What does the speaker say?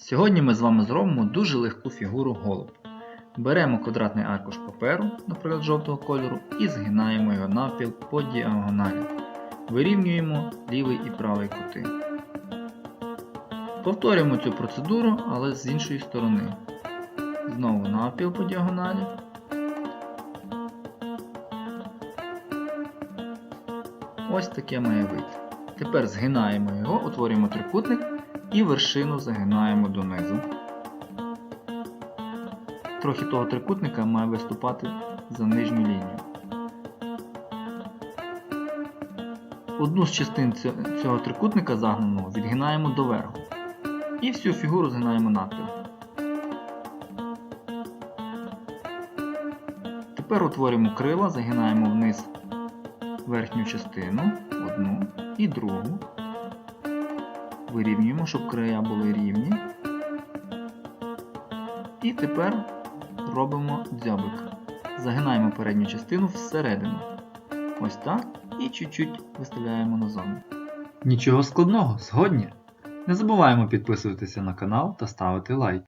Сьогодні ми з вами зробимо дуже легку фігуру голуб. Беремо квадратний аркуш паперу, наприклад, жовтого кольору, і згинаємо його навпіл по діагоналі. Вирівнюємо лівий і правий кути. Повторюємо цю процедуру, але з іншої сторони. Знову навпіл по діагоналі. Ось таке має вийти. Тепер згинаємо його, утворюємо трикутник і вершину загинаємо донизу. Трохи того трикутника має виступати за нижню лінію. Одну з частин цього трикутника загнаного відгинаємо доверху. І всю фігуру згинаємо навпіл. Тепер утворюємо крила, загинаємо вниз верхню частину, одну і другу. Вирівнюємо, щоб края були рівні. І тепер робимо дзьобик. Загинаємо передню частину всередину. Ось так. І чуть-чуть виставляємо назовні. Нічого складного, згодні. Не забуваємо підписуватися на канал та ставити лайк.